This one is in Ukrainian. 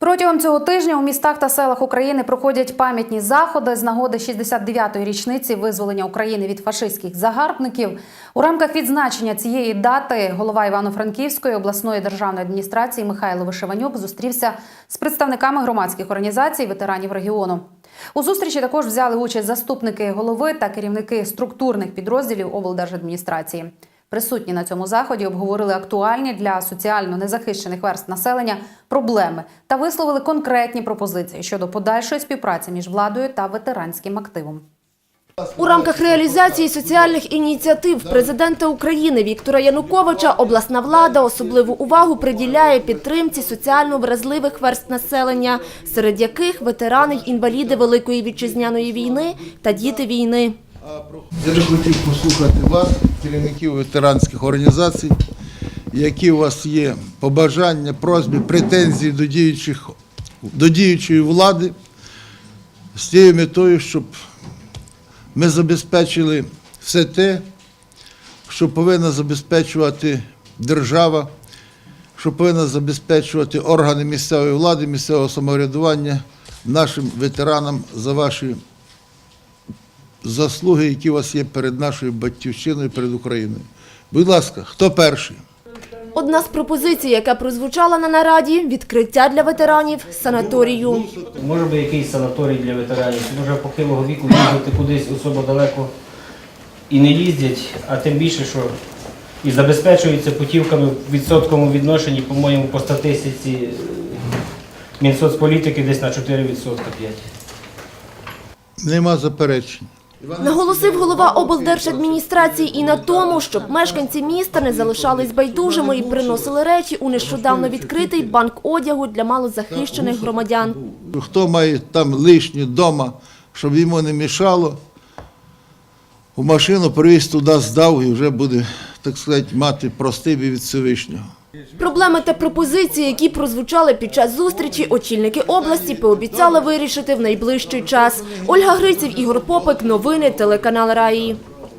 Протягом цього тижня у містах та селах України проходять пам'ятні заходи з нагоди 69-ї річниці визволення України від фашистських загарбників. У рамках відзначення цієї дати голова Івано-Франківської обласної державної адміністрації Михайло Вишиванюк зустрівся з представниками громадських організацій ветеранів регіону. У зустрічі також взяли участь заступники голови та керівники структурних підрозділів облдержадміністрації. Присутні на цьому заході обговорили актуальні для соціально незахищених верст населення проблеми та висловили конкретні пропозиції щодо подальшої співпраці між владою та ветеранським активом. У рамках реалізації соціальних ініціатив президента України Віктора Януковича обласна влада особливу увагу приділяє підтримці соціально вразливих верст населення, серед яких ветерани й інваліди Великої вітчизняної війни та діти війни. Я би хотів послухати вас, керівників ветеранських організацій, які у вас є побажання, просьби, претензії до, діючих, до діючої влади з тією метою, щоб ми забезпечили все те, що повинна забезпечувати держава, що повинна забезпечувати органи місцевої влади, місцевого самоврядування нашим ветеранам за ваші заслуги, які у вас є перед нашою батьківщиною, перед Україною. Будь ласка, хто перший? Одна з пропозицій, яка прозвучала на нараді – відкриття для ветеранів санаторію. Може би якийсь санаторій для ветеранів, може похилого віку їздити кудись особо далеко і не їздять, а тим більше, що і забезпечуються путівками в відсотковому відношенні, по-моєму, по статистиці е, Мінсоцполітики десь на 4% 5%. Нема заперечень. Наголосив голова облдержадміністрації і на тому, щоб мешканці міста не залишались байдужими і приносили речі у нещодавно відкритий банк одягу для малозахищених громадян. Хто має там лишнє вдома, щоб йому не мішало, у машину привіз туди, здав і вже буде, так сказати, мати простибі від Всевишнього. Проблеми та пропозиції, які прозвучали під час зустрічі, очільники області пообіцяли вирішити в найближчий час. Ольга Гриців, Ігор Попик, новини, телеканал Раї.